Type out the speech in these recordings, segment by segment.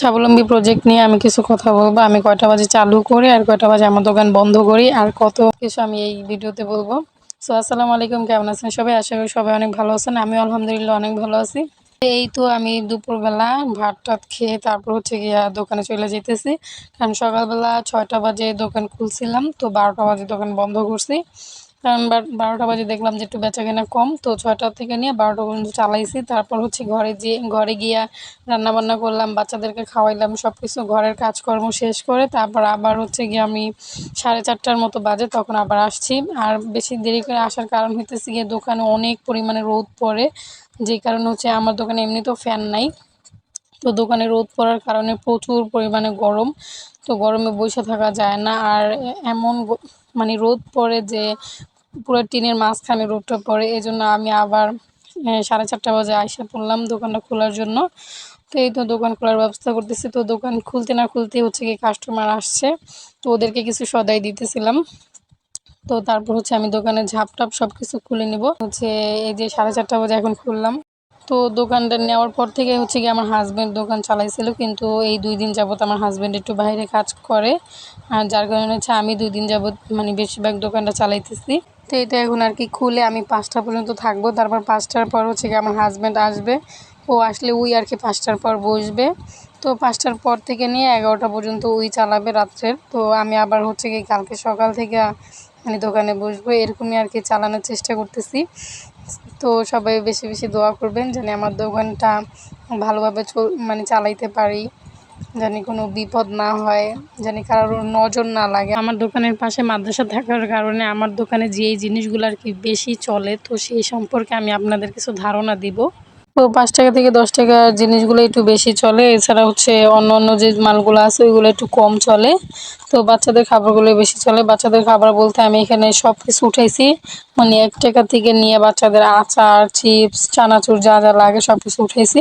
স্বাবলম্বী প্রজেক্ট নিয়ে আমি কিছু কথা বলব। আমি কয়টা বাজে চালু করি আর কয়টা বাজে আমার দোকান বন্ধ করি আর কত কিছু আমি এই ভিডিওতে বলব। সো আসসালামু আলাইকুম, কেমন আছেন সবাই? আশা করি সবাই অনেক ভালো আছেন। আমি আলহামদুলিল্লাহ অনেক ভালো আছি। এই তো আমি দুপুরবেলা ভাত টাত খেয়ে তারপর হচ্ছে গিয়া দোকানে চলে যেতেছি কারণ সকালবেলা ছয়টা বাজে দোকান খুলছিলাম, তো বারোটা বাজে দোকান বন্ধ করছি। কারণ বারোটা বাজে দেখলাম যে একটু বেচা কেনা কম, তো ছয়টা থেকে নিয়ে বারোটা পর্যন্ত চালাইছি। তারপর হচ্ছে ঘরে যে, ঘরে গিয়া রান্না বান্না করলাম, বাচ্চাদেরকে খাওয়াইলাম সব কিছু ঘরের কাজকর্ম শেষ করে তারপর আবার হচ্ছে গিয়ে আমি সাড়ে চারটার মতো বাজে তখন আবার আসছি। আর বেশি দেরি করে আসার কারণ হইতেছে গিয়ে দোকানে অনেক পরিমাণে রোদ পড়ে, যে কারণে হচ্ছে আমার দোকানে এমনিতেও ফ্যান নাই। তো দোকানে রোদ পড়ার কারণে প্রচুর পরিমাণে গরম, তো গরমে বসে থাকা যায় না। আর এমন মানে রোদ পড়ে যে পুরো টিনের মাঝখানে রোদটা পড়ে এই জন্য আমি আবার সাড়ে চারটা বাজে আইসা পড়লাম দোকানটা খোলার জন্য। তো এই তো দোকান খোলার ব্যবস্থা করতেছি। তো দোকান খুলতে না খুলতে হচ্ছে কি কাস্টমার আসছে, তো ওদেরকে কিছু সদাই দিতেছিলাম। তো তারপর হচ্ছে আমি দোকানে ঝাপটাপ সব কিছু খুলে নিব। হচ্ছে এই যে সাড়ে চারটা বাজে এখন খুললাম। তো দোকানটা নেওয়ার পর থেকে হচ্ছে কি আমার হাজব্যান্ড দোকান চালাইছিল, কিন্তু এই দুই দিন যাবত আমার হাজব্যান্ড একটু বাইরে কাজ করে। আর যার কারণে হচ্ছে আমি দুই দিন যাবত মানে বেশিরভাগ দোকানটা চালাইতেছি। তো এটা এখন আর কি খুলে আমি পাঁচটা পর্যন্ত থাকব। তারপর পাঁচটার পর হচ্ছে কি আমার হাজব্যান্ড আসবে। ও আসলে ওই আর কি পাঁচটার পর বসবে। তো পাঁচটার পর থেকে নিয়ে এগারোটা পর্যন্ত ওই চালাবে রাত্রের। তো আমি আবার হচ্ছে কি কালকে সকাল থেকে মানে দোকানে বসবো, এরকমই আর কি চালানোর চেষ্টা করতেছি। তো সবাই বেশি বেশি দোয়া করবেন যেন আমার দোকানটা ভালোভাবে চল মানে চালাইতে পারি জানি কোনো বিপদ না হয় জানি কারোর নজর না লাগে। আমার দোকানের পাশে মাদ্রাসা থাকার কারণে আমার দোকানে যেই জিনিসগুলো আর কি বেশি চলে, তো সেই সম্পর্কে আমি আপনাদের কিছু ধারণা দিব। পাঁচ টাকা থেকে দশ টাকা জিনিসগুলো একটু বেশি চলে। এছাড়া হচ্ছে অন্য অন্য যে মালগুলো আছে, ওইগুলো একটু কম চলে। তো বাচ্চাদের খাবারগুলো বেশি চলে। বাচ্চাদের খাবার বলতে আমি এখানে সব কিছু উঠাইছি। মানে এক টাকা থেকে নিয়ে বাচ্চাদের আচার, চিপস, চানাচুর যা যা লাগে সব কিছু উঠেছি।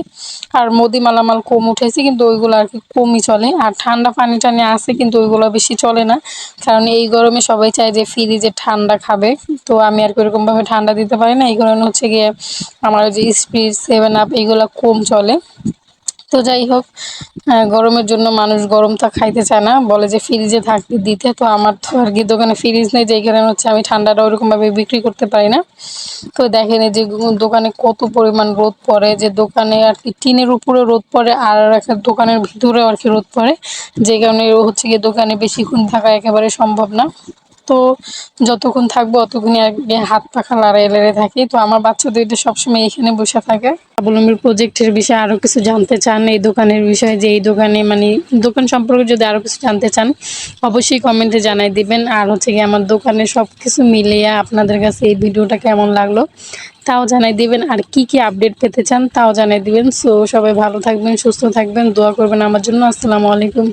আর মুদি মালামাল কম উঠেছি, কিন্তু ওইগুলো আর কি কমই চলে। আর ঠান্ডা পানি টানি আছে, কিন্তু ওইগুলো বেশি চলে না। কারণ এই গরমে সবাই চায় যে ফ্রিজে ঠান্ডা খাবে। তো আমি আর কি ওরকমভাবে ঠান্ডা দিতে পারি না। এই কারণে হচ্ছে গিয়ে আমার যে স্পিড সেভেন আপ এইগুলো কম চলে। তো যাই হোক গরমের জন্য মানুষ গরমটা খাইতে চায় না। বলে যে ফ্রিজে থাকতে দিতে, তো আমার তো আর কি দোকানে ফ্রিজ নেই, যেই কারণে হচ্ছে আমি ঠান্ডাটা ওরকমভাবে বিক্রি করতে পারি না। তো দেখেন যে দোকানে কত পরিমাণ রোদ পড়ে, যে দোকানে আর কি টিনের উপরে রোদ পড়ে, আর একটা দোকানের ভিতরে আর কি রোদ পড়ে। যে কারণে হচ্ছে গিয়ে দোকানে বেশিক্ষণ থাকা একেবারে সম্ভব না। তো যতক্ষণ থাকব অতক্ষণই আর হাত পাখা লড়াই লড়াই থাকি। তো আমার বাচ্চা দুইটা সবসময় এখানে বসে থাকে। স্বাবলম্বীর প্রজেক্টের বিষয়ে আরও কিছু জানতে চান, এই দোকানের বিষয়ে যে এই দোকানে মানে দোকান সম্পর্কে যদি আরও কিছু জানতে চান, অবশ্যই কমেন্টে জানাই দিবেন। আর হচ্ছে কি আমার দোকানে সব কিছু মিলিয়ে আপনাদের কাছে এই ভিডিওটা কেমন লাগল, তাও জানাই দিবেন। আর কি কি আপডেট পেতে চান, তাও জানাই দিবেন। সো সবাই ভালো থাকবেন, সুস্থ থাকবেন, দোয়া করবেন আমার জন্য। আসসালামু আলাইকুম।